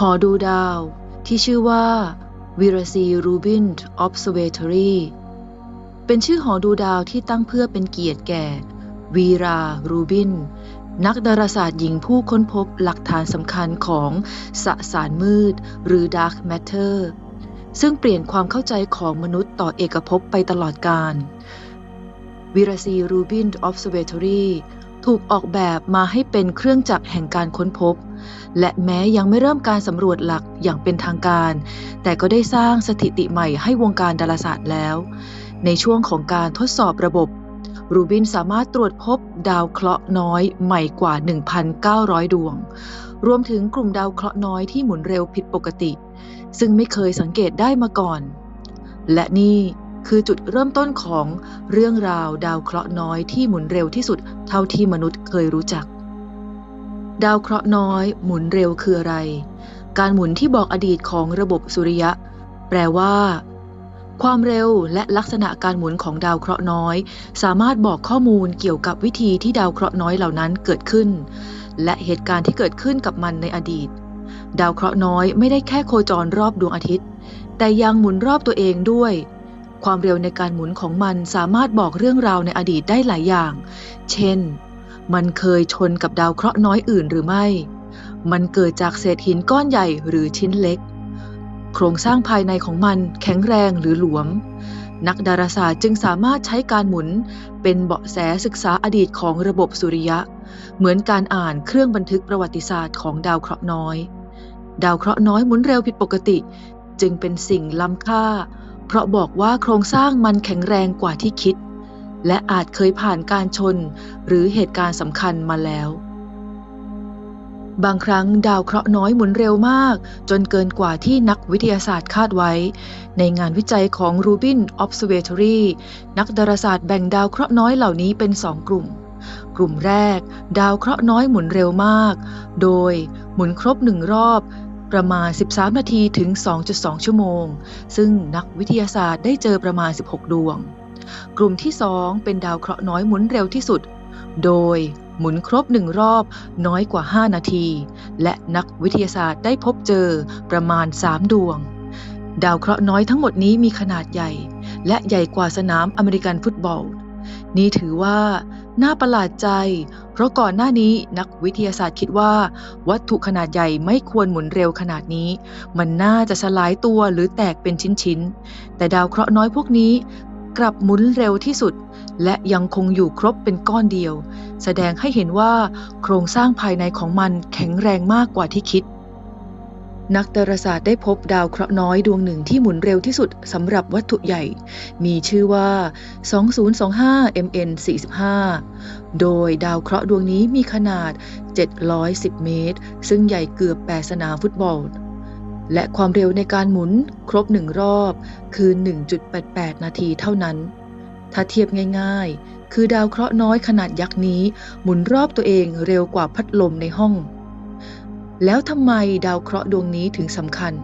หอดูดาวที่ชื่อว่าวิรซีรูบิน Observatory เป็นชื่อหอดูดาวที่ตั้งเพื่อเป็นเกียรติแก่ วีรารูบิน นักดาราศาสตร์หญิงผู้ค้นพบหลักฐานสำคัญของสสารมืด หรือ Dark Matter ซึ่งเปลี่ยนความเข้าใจของมนุษย์ต่อเอกภพไปตลอดกาลวิรซีรูบิน Observatory ถูกออกแบบมาให้เป็นเครื่องจักรแห่งการค้นพบ และแม้ยังไม่เริ่มการสำรวจหลักอย่างเป็นทางการ แต่ก็ได้สร้างสถิติใหม่ให้วงการดาราศาสตร์แล้ว ในช่วงของการทดสอบระบบ รูบินสามารถตรวจพบดาวเคราะห์น้อยใหม่กว่า 1,900 ดวง รวมถึงกลุ่มดาวเคราะห์น้อยที่หมุนเร็วผิดปกติ ซึ่งไม่เคยสังเกตได้มาก่อน และนี่คือจุดเริ่มต้นของเรื่องราวดาวเคราะห์น้อยที่หมุนเร็วที่สุดเท่าที่มนุษย์เคยรู้จัก ดาวเคราะห์น้อยหมุนเร็วคืออะไร การหมุนที่บอกอดีตของระบบสุริยะ แปลว่า ความเร็วและลักษณะการหมุนของดาวเคราะห์น้อย สามารถบอกข้อมูลเกี่ยวกับวิธีที่ดาวเคราะห์น้อยเหล่านั้นเกิดขึ้น และเหตุการณ์ที่เกิดขึ้นกับมันในอดีต ดาวเคราะห์น้อยไม่ได้แค่โคจรรอบดวงอาทิตย์ แต่ยังหมุนรอบตัวเองด้วย ความเร็วในการหมุนของมันสามารถบอกเรื่องราวในอดีตได้หลายอย่าง เช่น มันเคยชนกับดาวเคราะห์น้อยอื่นหรือไม่ มันเกิดจากเศษหินก้อนใหญ่หรือชิ้นเล็ก โครงสร้างภายในของมันแข็งแรงหรือหลวม นักดาราศาสตร์จึงสามารถใช้การหมุนเป็นเบาะแสศึกษาอดีตของระบบสุริยะ เหมือนการอ่านเครื่องบันทึกประวัติศาสตร์ของดาวเคราะห์น้อย ดาวเคราะห์น้อยหมุนเร็วผิดปกติ จึงเป็นสิ่งล้ำค่า เพราะบอกว่าโครงสร้างมันแข็งแรงกว่าที่คิด และอาจเคยผ่านการชนหรือเหตุการณ์สำคัญมาแล้ว บางครั้งดาวเคราะห์น้อยหมุนเร็วมาก จนเกินกว่าที่นักวิทยาศาสตร์คาดไว้ ในงานวิจัยของ Rubin Observatory นักดาราศาสตร์แบ่งดาวเคราะห์น้อยเหล่านี้เป็นสองกลุ่มกลุ่มแรก ดาวเคราะห์น้อยหมุนเร็วมาก โดยหมุนครบหนึ่งรอบ ประมาณ 13 นาทีถึง 2.2 ชั่วโมง ซึ่งนักวิทยาศาสตร์ได้เจอประมาณ 16 ดวง กลุ่มที่ 2 เป็นดาวเคราะห์น้อยหมุนเร็วที่สุด โดยหมุนครบหนึ่งรอบน้อยกว่า 5 นาที และนักวิทยาศาสตร์ได้พบเจอประมาณ 3 ดวง ดาวเคราะห์น้อยทั้งหมดนี้มีขนาดใหญ่ และใหญ่กว่าสนามอเมริกันฟุตบอล นี่ถือว่าน่าประหลาดใจ เพราะก่อนหน้านี้นักวิทยาศาสตร์คิดว่า วัตถุขนาดใหญ่ไม่ควรหมุนเร็วขนาดนี้ มันน่าจะสลายตัวหรือแตกเป็นชิ้นๆ แต่ดาวเคราะห์น้อยพวกนี้ กลับหมุนเร็วที่สุด และยังคงอยู่ครบเป็นก้อนเดียว แสดงให้เห็นว่าโครงสร้างภายในของมันแข็งแรงมากกว่าที่คิด นักดาราศาสตร์ได้พบดาวเคราะห์น้อยดวงหนึ่งที่หมุนเร็วที่สุดสำหรับวัตถุใหญ่ มีชื่อว่า 2025 MN 45 โดยดาวเคราะห์ดวงนี้มีขนาด 710 เมตร ซึ่งใหญ่เกือบ 8 สนามฟุตบอล และความเร็วในการหมุนครบหนึ่งรอบ คือ 1.88 นาทีเท่านั้น ถ้าเทียบง่ายๆ คือดาวเคราะห์น้อยขนาดยักษ์นี้ หมุนรอบตัวเองเร็วกว่าพัดลมในห้อง แล้วทำไมดาวเคราะห์ดวงนี้ถึงสำคัญ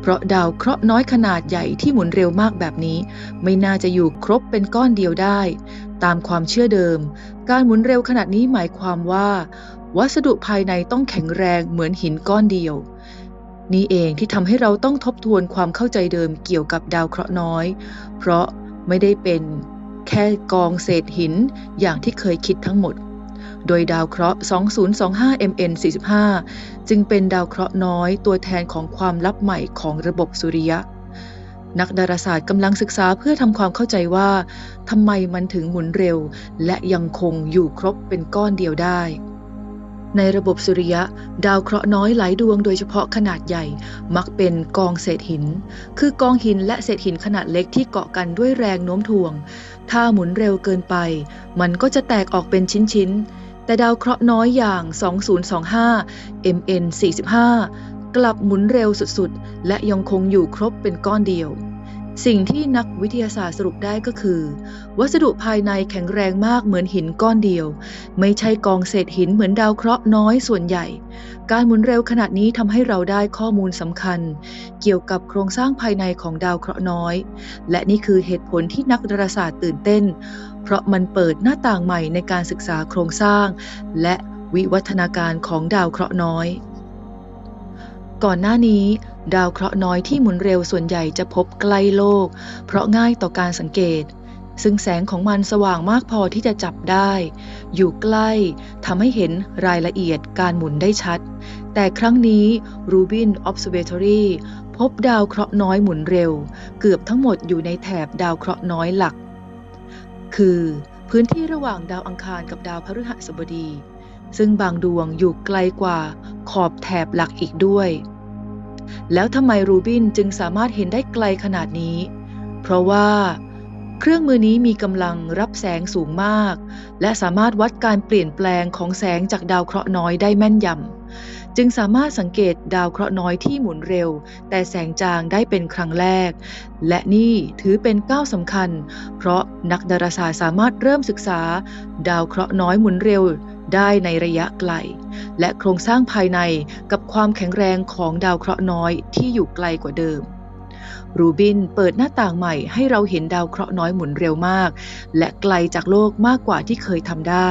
เพราะดาวเคราะห์น้อยขนาดใหญ่ที่หมุนเร็วมากแบบนี้ ไม่น่าจะอยู่ครบเป็นก้อนเดียวได้ ตามความเชื่อเดิม การหมุนเร็วขนาดนี้หมายความว่า วัสดุภายในต้องแข็งแรงเหมือนหินก้อนเดียว นี่เองที่ทำให้เราต้องทบทวนความเข้าใจเดิมเกี่ยวกับดาวเคราะห์น้อย เพราะไม่ได้เป็นแค่กองเศษหินอย่างที่เคยคิดทั้งหมด โดยดาวเคราะห์ 2025 MN 45 จึงเป็นดาวเคราะห์น้อยตัวแทนของความลับใหม่ของระบบสุริยะ นักดาราศาสตร์กำลังศึกษาเพื่อทำความเข้าใจว่าทำไมมันถึงหมุนเร็ว และยังคงอยู่ครบเป็นก้อนเดียวได้ ในระบบสุริยะ ดาวเคราะห์น้อยหลายดวงโดยเฉพาะขนาดใหญ่ มักเป็นกองเศษหิน คือกองหินและเศษหินขนาดเล็กที่เกาะกันด้วยแรงโน้มถ่วง ถ้าหมุนเร็วเกินไป มันก็จะแตกออกเป็นชิ้นๆ แต่ดาวเคราะห์น้อยอย่าง 2025 MN 45 กลับหมุนเร็วสุดๆ และยังคงอยู่ครบเป็นก้อนเดียว สิ่งที่นักวิทยาศาสตร์สรุปได้ก็คือ วัสดุภายในแข็งแรงมากเหมือนหินก้อนเดียว ไม่ใช่กองเศษหินเหมือนดาวเคราะห์น้อยส่วนใหญ่ การหมุนเร็วขนาดนี้ทำให้เราได้ข้อมูลสำคัญ เกี่ยวกับโครงสร้างภายในของดาวเคราะห์น้อย และนี่คือเหตุผลที่นักดาราศาสตร์ตื่นเต้น เพราะมันเปิดหน้าต่างใหม่ในการศึกษาโครงสร้าง และวิวัฒนาการของดาวเคราะห์น้อย ก่อนหน้านี้ ดาวเคราะห์น้อยที่หมุนเร็วส่วนใหญ่จะพบใกล้โลก เพราะง่ายต่อการสังเกต ซึ่งแสงของมันสว่างมากพอที่จะจับได้ อยู่ใกล้ทำให้เห็นรายละเอียดการหมุนได้ชัด แต่ครั้งนี้ Rubin Observatory พบดาวเคราะห์น้อยหมุนเร็ว เกือบทั้งหมดอยู่ในแถบดาวเคราะห์น้อยหลัก คือ พื้นที่ระหว่างดาวอังคารกับดาวพฤหัสบดี ซึ่งบางดวงอยู่ไกลกว่าขอบแถบหลักอีกด้วย แล้วทำไมรูบินจึงสามารถเห็นได้ไกลขนาดนี้ เพราะว่า เครื่องมือนี้มีกำลังรับแสงสูงมาก และสามารถวัดการเปลี่ยนแปลงของแสงจากดาวเคราะห์น้อยได้แม่นยำจึงสามารถสังเกตดาวเคราะห์น้อยที่หมุนเร็ว แต่แสงจางได้เป็นครั้งแรก และนี่ถือเป็นก้าวสำคัญ เพราะนักดาราศาสตร์สามารถเริ่มศึกษา ดาวเคราะห์น้อยหมุนเร็ว ได้ในระยะไกล และโครงสร้างภายในกับความแข็งแรงของดาวเคราะห์น้อยที่อยู่ไกลกว่าเดิม รูบินเปิดหน้าต่างใหม่ให้เราเห็นดาวเคราะห์น้อยหมุนเร็วมาก และไกลจากโลกมากกว่าที่เคยทำได้